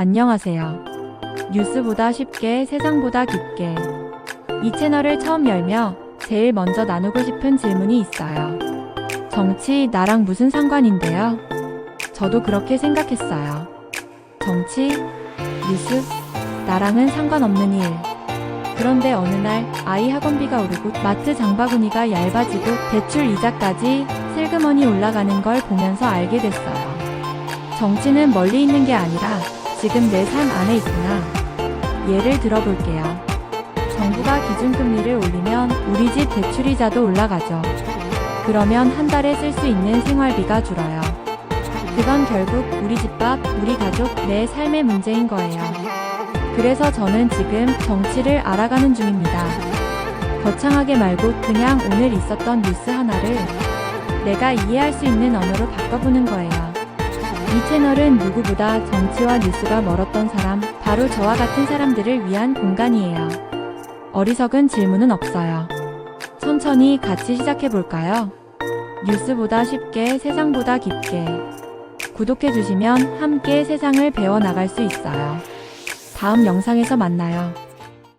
안녕하세요. 뉴스보다 쉽게 세상보다 깊게. 이 채널을 처음 열며 제일 먼저 나누고 싶은 질문이 있어요. 정치 나랑 무슨 상관인데요? 저도 그렇게 생각했어요. 정치, 뉴스, 나랑은 상관없는 일. 그런데 어느 날 아이 학원비가 오르고 마트 장바구니가 얇아지고 대출 이자까지 슬그머니 올라가는 걸 보면서 알게 됐어요. 정치는 멀리 있는 게 아니라 지금 내 삶 안에 있구나. 예를 들어볼게요. 정부가 기준금리를 올리면 우리 집 대출이자도 올라가죠. 그러면 한 달에 쓸 수 있는 생활비가 줄어요. 그건 결국 우리 집밥, 우리 가족, 내 삶의 문제인 거예요. 그래서 저는 지금 정치를 알아가는 중입니다. 거창하게 말고 그냥 오늘 있었던 뉴스 하나를 내가 이해할 수 있는 언어로 바꿔보는 거예요. 이 채널은 누구보다 정치와 뉴스가 멀었던 사람, 바로 저와 같은 사람들을 위한 공간이에요. 어리석은 질문은 없어요. 천천히 같이 시작해볼까요? 뉴스보다 쉽게 세상보다 깊게. 구독해주시면 함께 세상을 배워나갈 수 있어요. 다음 영상에서 만나요.